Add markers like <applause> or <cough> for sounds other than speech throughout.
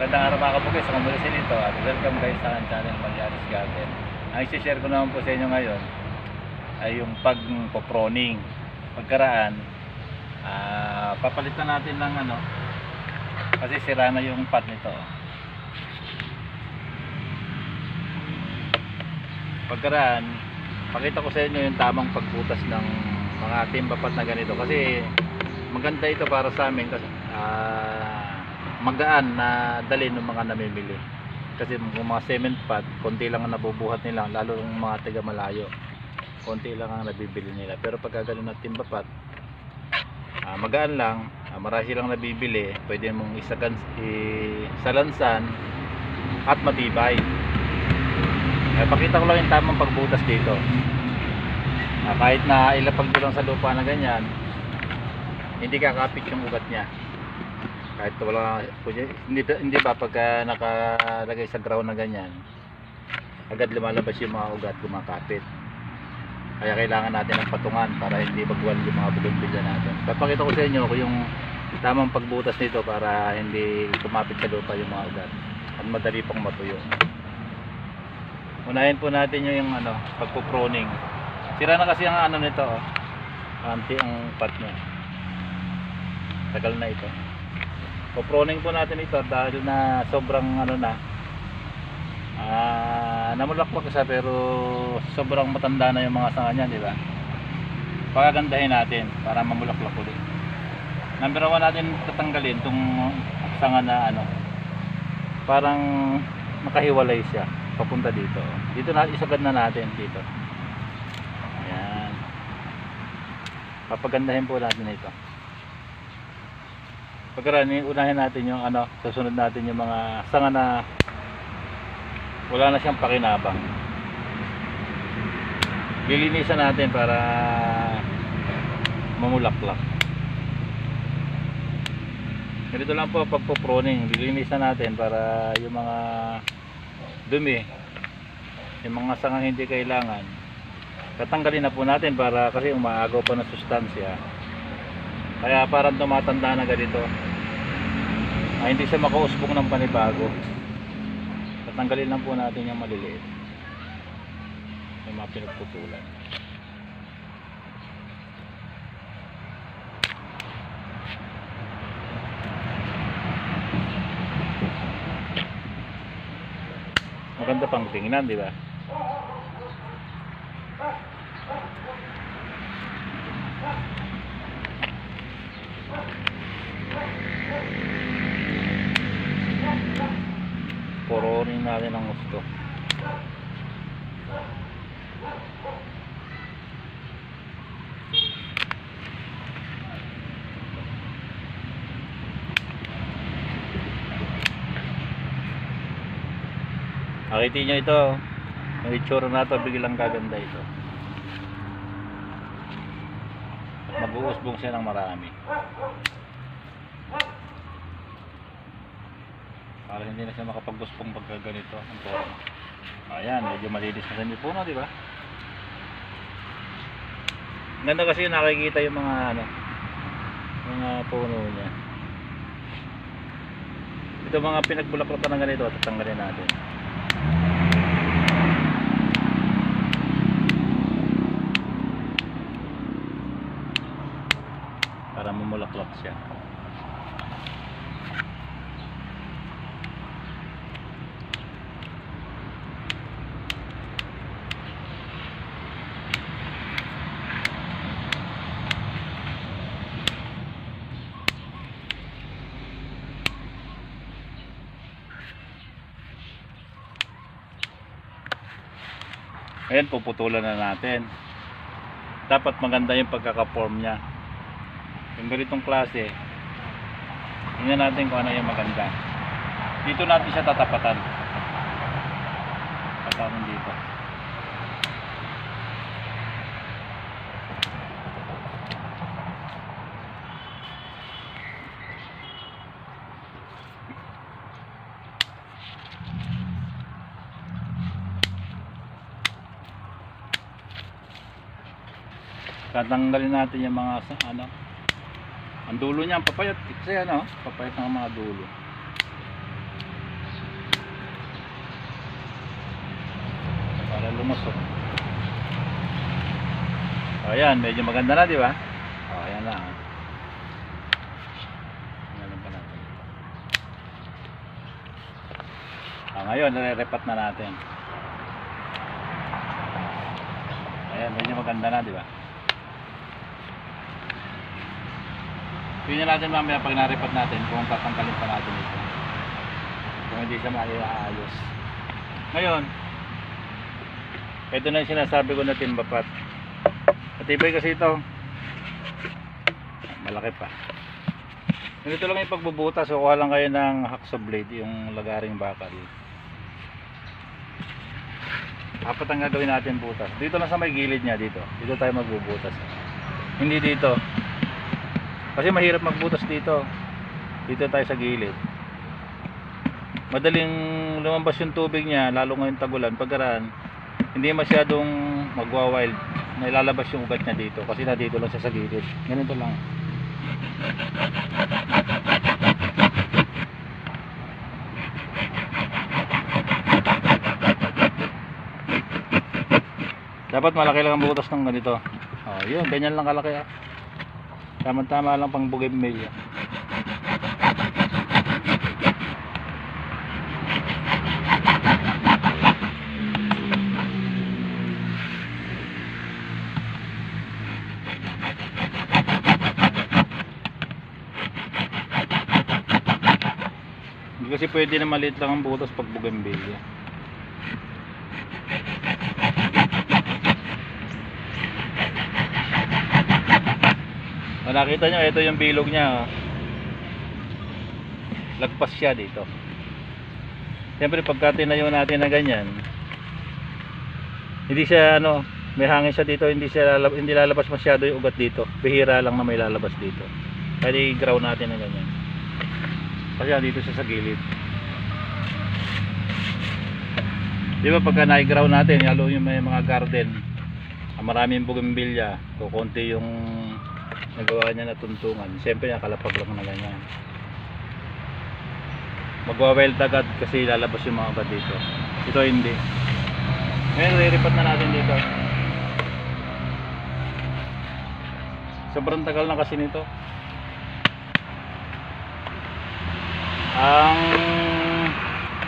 Magandang araw mga kabukis, si Lito at welcome guys sa aking channel Maliaris Garden. Ang isi-share ko naman po sa inyo ngayon ay yung pagpoproning. Pagkaraan, ah, papalitan natin ng ano, kasi sira na yung pot nito. Pagkaraan, pakita ko sa inyo yung tamang pagbutas ng mga timbapat na ganito kasi maganda ito para sa amin kasi ah, magaan na dalhin ng mga namimili. Kasi kung mga cement pad konti lang ang nabubuhat nila lalo yung mga taga malayo. Konti lang ang nabibili nila. Pero pag ganun na timba pat ah, magaan lang ah, marami lang nabibili pwede mong isagan isalansan at matibay. Eh, pakita ko lang yung tamang pagbutas dito. Ah, kahit na ilapag lang sa lupa na ganyan hindi kakapit yung ugat niya kahit wala hindi, hindi ba pagka nakalagay sa ground na ganyan agad lumalabas yung mga ugat kumakapit. Kaya kailangan natin ng patungan para hindi magwal yung mga bugimbilya natin. Papakita ko sa inyo kung yung tamang pagbutas nito para hindi kumapit sa lupa yung mga ugat at madali pang matuyo. Unahin po natin yung, ano pagpuproning sira na kasi ang ano nito oh. anti ang part niya. Tagal na ito Poproning po natin ito dahil na sobrang ano na ah namulaklak siya pero sobrang matanda na yung mga sanga niya, di ba? Pagagandahin natin para mamulaklak ulit. Number one natin tatanggalin itong sanga na ano parang nakahiwalay siya papunta dito. Dito na isagad na natin dito. Ayan. Papagandahin po natin ito pagkarani unahin natin yung ano susunod natin yung mga sanga na wala na siyang pakinabang. Lilinisan natin para mamulaklak. Ganito lang po pagpo-proning lilinisan natin para yung mga dumi yung mga sanga hindi kailangan tatanggalin na po natin para kasi umaagaw pa ng sustansya kaya parang tumatanda na ganito. Ay, hindi siya makausbong ng panibago. Tatanggalin lang po natin yung maliliit. Yung mga pinagputulan. Maganda pang tingnan, di ba? Natin ang gusto. Akitin nyo ito. Ang itsura na ito, biglang gaganda ito. Mag-uusbong siya ng marami. Para hindi na siya makapagbuspong pagka ganito ang tono. Ayan, medyo malinis na sa puno, di ba? Ganda kasi yung nakikita yung mga ano, mga puno niya. Ito mga pinagbulaklatan ng ganito, tatanggalin natin. Para mamulaklak siya. Ayan, puputulan na natin. Dapat maganda yung pagkaka-form niya. Yung ganitong klase, tingnan natin kung ano yung maganda. Dito natin siya tatapatan. Tatapatan dito. tatanggalin natin yung mga ano. Ang dulo niyan papayat. Kasi ano papayat ng mga dulo. Para lumusok. O yan medyo maganda na di ba? Oh, o yan na ah. ngayon pa natin o ah, ngayon nare-repat na natin. Ayan medyo maganda na di ba? Tingnan natin mamaya pag na-repat natin kung tatanggalin pa natin ito. Kung hindi siya maiaayos. Ngayon, ito na yung sinasabi ko na timbapat. Matibay kasi ito. Malaki pa. Ganito lang yung pagbubutas. So, kuha lang kayo ng hacksaw blade, yung lagaring bakal. Apat ang gagawin natin butas. Dito lang sa may gilid niya dito. Dito tayo magbubutas. Hindi dito. Kasi mahirap magbutas dito. Dito tayo sa gilid. Madaling lumabas yung tubig niya, lalo ngayong tagulan, pagkaraan, hindi masyadong magwa-wild. Nailalabas yung ugat niya dito kasi na dito lang siya sa gilid. Ganito lang. Dapat malaki lang ang butas ng ganito. Oh, yun, ganyan lang kalaki ah. Tama-tama lang pang bougainvillea. Hindi kasi pwede na maliit lang ang butas pag bougainvillea. Oh, nakita nyo, ito yung bilog niya. Oh. Lagpas siya dito. Siyempre, pagka natin na ganyan, hindi siya, ano, may hangin siya dito, hindi siya lalab- hindi lalabas masyado yung ugat dito. Bihira lang na may lalabas dito. Kaya i-grow natin na ganyan. Kasi dito siya sa gilid. Di ba pagka na-grow natin, lalo yung may mga garden, maraming bougainvillea, o konti yung nagawa niya na tuntungan. Siyempre, nakalapag lang na ganyan. Magwa-wild agad kasi lalabas yung mga agad dito. Ito hindi. Ngayon, re-repat na natin dito. Sobrang tagal na kasi nito. Ang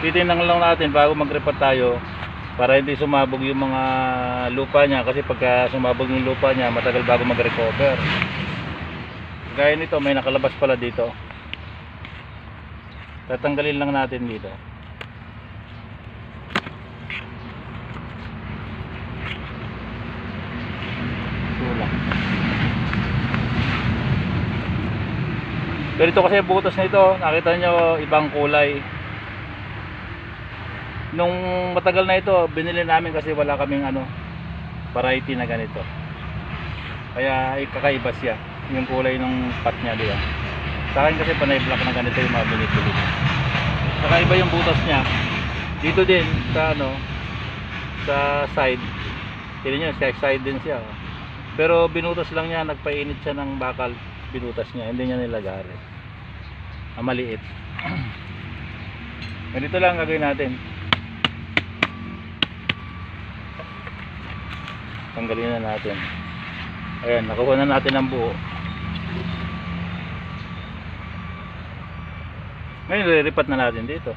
titinang lang natin bago mag-repat tayo para hindi sumabog yung mga lupa niya kasi pagka sumabog yung lupa niya matagal bago mag-recover. Gaya nito may nakalabas pala dito. Tatanggalin lang natin dito. Tulak. Ganito kasi ang butas nito, nakita nyo ibang kulay. Nung matagal na ito, binili namin kasi wala kaming ano, variety na ganito. Kaya ay kakaiba siya, yung kulay ng pot niya, di ba? Sa akin kasi panay black na ganito yung mga binibili ko. Kakaiba yung butas niya. Dito din sa ano, sa side. Tignan nyo, sa side din siya. oh. Pero binutas lang niya, nagpainit siya ng bakal, binutas niya, hindi niya nilagari. Ah, maliit. <clears throat> Ganito lang gagawin natin. Tanggalin na natin. Ayan, nakuha na natin ang buo. Ngayon, lilipat na natin dito.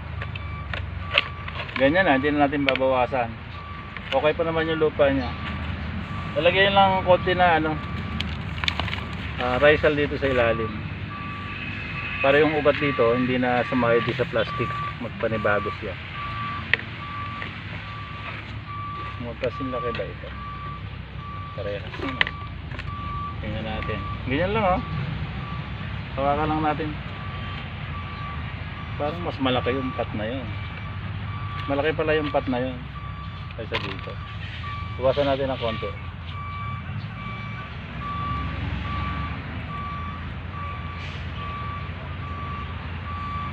Ganyan na, hindi na natin babawasan. Okay pa naman yung lupa niya. Lalagyan lang konti na ano, ah, risal dito sa ilalim. Para yung ugat dito, hindi na sumayad sa plastic. Magpanibago siya. Magkasin laki ba ito? Parehas. Tingnan natin. Ganyan lang oh. Hawakan lang natin. Parang mas malaki yung pot na yun. Malaki pala yung pot na yun. Kaysa dito. Iwasan natin ng konti.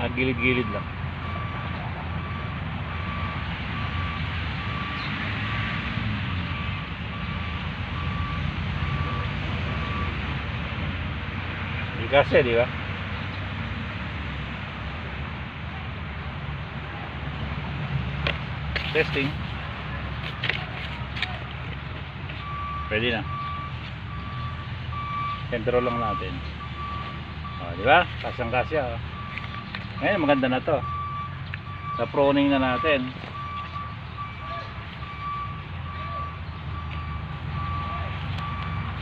Ah, gilid-gilid lang. Di kasi, di ba? Testing. Pwede na. Sentro lang natin. O, di ba? Kasang kasya. Oh. Ngayon, maganda na to. Sa proning na natin.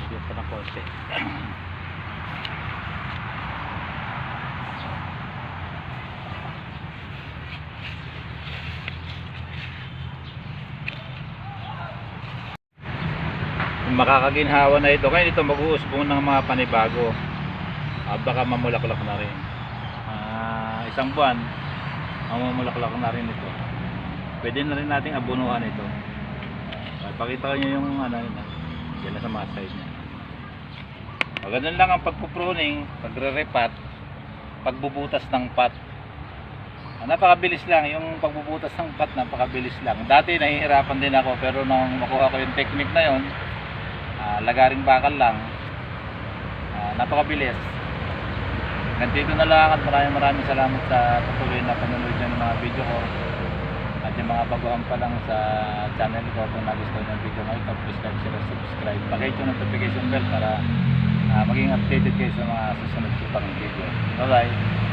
Sige pa ng konti. <clears throat> makakaginhawa na ito, kaya ito mag-uusbong ng mga panibago. Ah, baka mamulaklak na rin. Ah, isang buwan, mamulaklak na rin ito. Pwede na rin nating abunuhan ito. Ah, pakita nyo yung ano yun. ah. Yan na sa mga side niya. Ah, ganun lang ang pagpupruning, pagre-repat, pagbubutas ng pat. Ah, napakabilis lang, yung pagbubutas ng pat, napakabilis lang. Dati nahihirapan din ako, pero nung makuha ko yung technique na yon, lagaring bakal lang, ah, napakabilis. Nandito na lang at maraming maraming salamat sa patuloy na panonood nyo ng mga video ko. At yung mga baguhan pa lang sa channel ko, kung nagustuhan yung video na ito, please like, share, subscribe. Pakihit yung notification bell para ah, maging updated kayo sa mga susunod ko pang video. Bye bye!